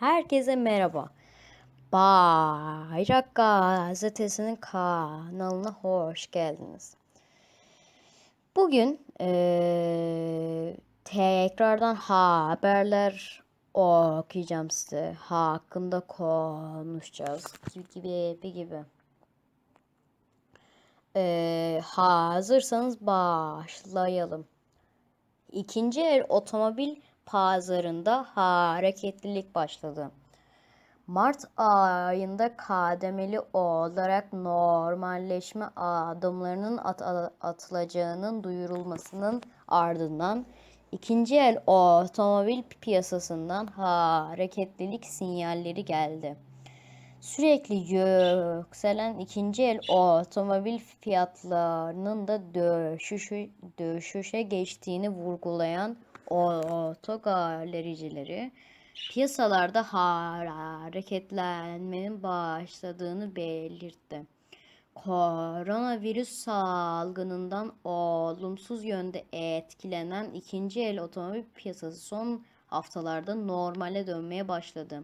Herkese merhaba. Bayrak Gazetesi'nin kanalına hoş geldiniz. Bugün eee, tekrardan haberler okuyacağım size. Hakkında konuşacağız. Gibi gibi gibi. Eee, hazırsanız başlayalım. İkinci el otomobil pazarında hareketlilik başladı. Mart ayında kademeli olarak normalleşme adımlarının at- atılacağının duyurulmasının ardından ikinci el otomobil piyasasından hareketlilik sinyalleri geldi. Sürekli yükselen ikinci el otomobil fiyatlarının da düşüşü, düşüşe geçtiğini vurgulayan otogalericileri piyasalarda hareketlenmenin başladığını belirtti. Koronavirüs salgınından olumsuz yönde etkilenen ikinci el otomobil piyasası son haftalarda normale dönmeye başladı.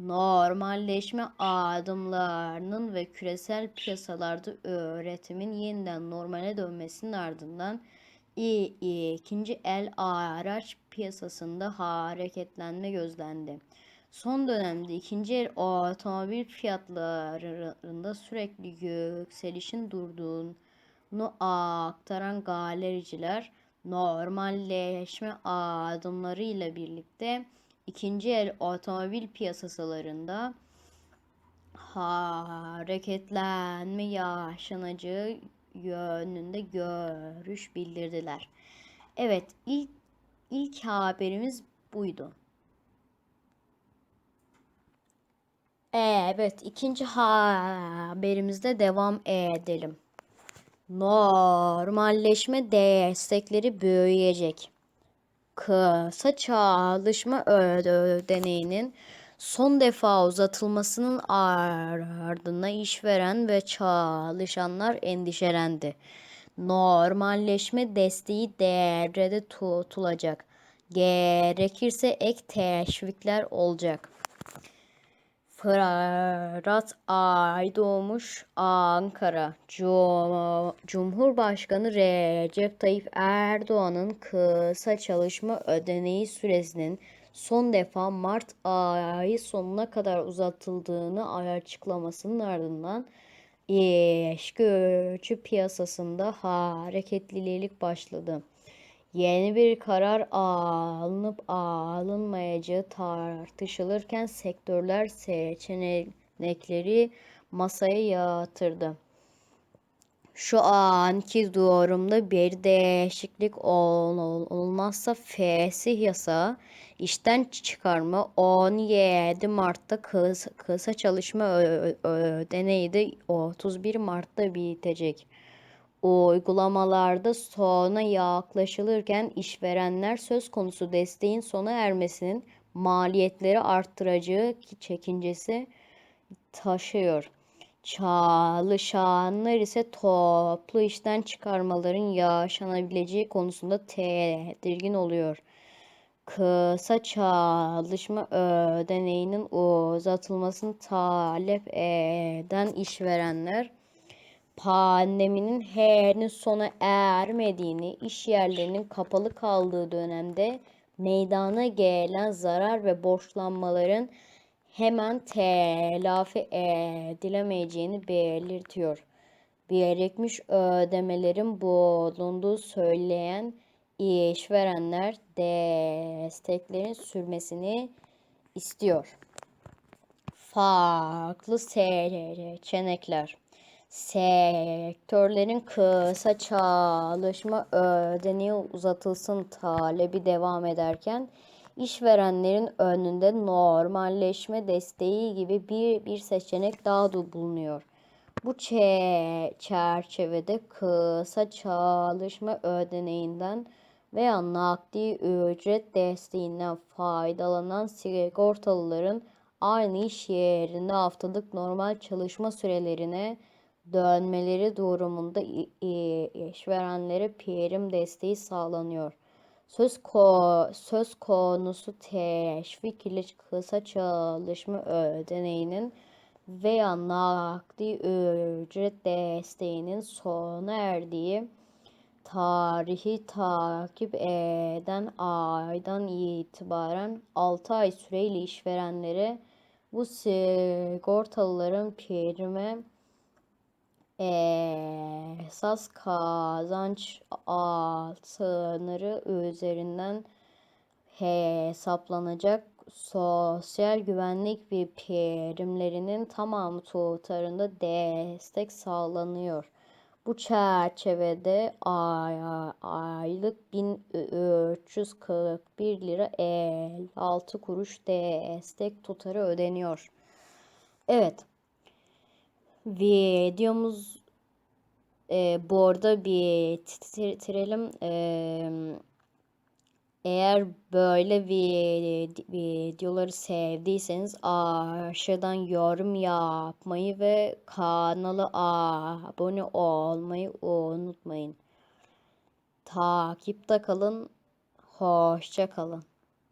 Normalleşme adımlarının ve küresel piyasalarda üretimin yeniden normale dönmesinin ardından ikinci el araç piyasasında hareketlenme gözlendi. Son dönemde ikinci el otomobil fiyatlarında sürekli yükselişin durduğunu aktaran galericiler normalleşme adımlarıyla birlikte ikinci el otomobil piyasalarında hareketlenme yaşanacağı yönünde görüş bildirdiler. Evet, ilk ilk haberimiz buydu. Evet, ikinci haberimizde devam edelim. Normalleşme destekleri büyüyecek. Kısa çalışma ödeneğinin son defa uzatılmasının ardından işveren ve çalışanlar endişelendi. Normalleşme desteği devrede tutulacak. Gerekirse ek teşvikler olacak. Fırat Aydoğmuş Ankara Cum Cumhurbaşkanı Recep Tayyip Erdoğan'ın kısa çalışma ödeneği süresinin son defa Mart ayı sonuna kadar uzatıldığını açıklamasının ardından iş gücü piyasasında hareketlilik başladı. Yeni bir karar alınıp alınmayacağı tartışılırken sektörler seçenekleri masaya yatırdı. Şu anki durumda bir değişiklik ol, olmazsa fesih yasağı işten çıkarma 17 Mart'ta kısa, kısa çalışma ödeneği de 31 Mart'ta bitecek. Uygulamalarda sona yaklaşılırken işverenler söz konusu desteğin sona ermesinin maliyetleri arttıracağı çekincesi taşıyor. Çalışanlar ise toplu işten çıkarmaların yaşanabileceği konusunda tedirgin oluyor. Kısa çalışma ödeneğinin uzatılmasını talep eden işverenler pandeminin henüz sona ermediğini, iş yerlerinin kapalı kaldığı dönemde meydana gelen zarar ve borçlanmaların hemen telafi edilemeyeceğini belirtiyor. Birikmiş ödemelerin bulunduğu söyleyen işverenler desteklerin sürmesini istiyor. Farklı seçenekler sektörlerin kısa çalışma ödeneği uzatılsın talebi devam ederken işverenlerin önünde normalleşme desteği gibi bir, bir seçenek daha da bulunuyor. Bu çerçevede kısa çalışma ödeneğinden veya nakdi ücret desteğinden faydalanan sigortalıların aynı iş yerinde haftalık normal çalışma sürelerine dönmeleri durumunda işverenlere prim desteği sağlanıyor. Söz ko söz konusu teşvik ile kısa çalışma ödeneğinin veya nakdi ücret desteğinin sona erdiği tarihi takip eden aydan itibaren 6 ay süreyle işverenlere bu sigortalıların prime esas kazanç sınırı üzerinden hesaplanacak sosyal güvenlik ve primlerinin tamamı tutarında destek sağlanıyor. Bu çerçevede ay, aylık 1341 lira 56 kuruş destek tutarı ödeniyor. Evet. Videomuz e, bu arada bitirelim. E, eğer böyle vid- videoları sevdiyseniz aşağıdan yorum yapmayı ve kanala abone olmayı unutmayın. Takipte kalın. Hoşça kalın.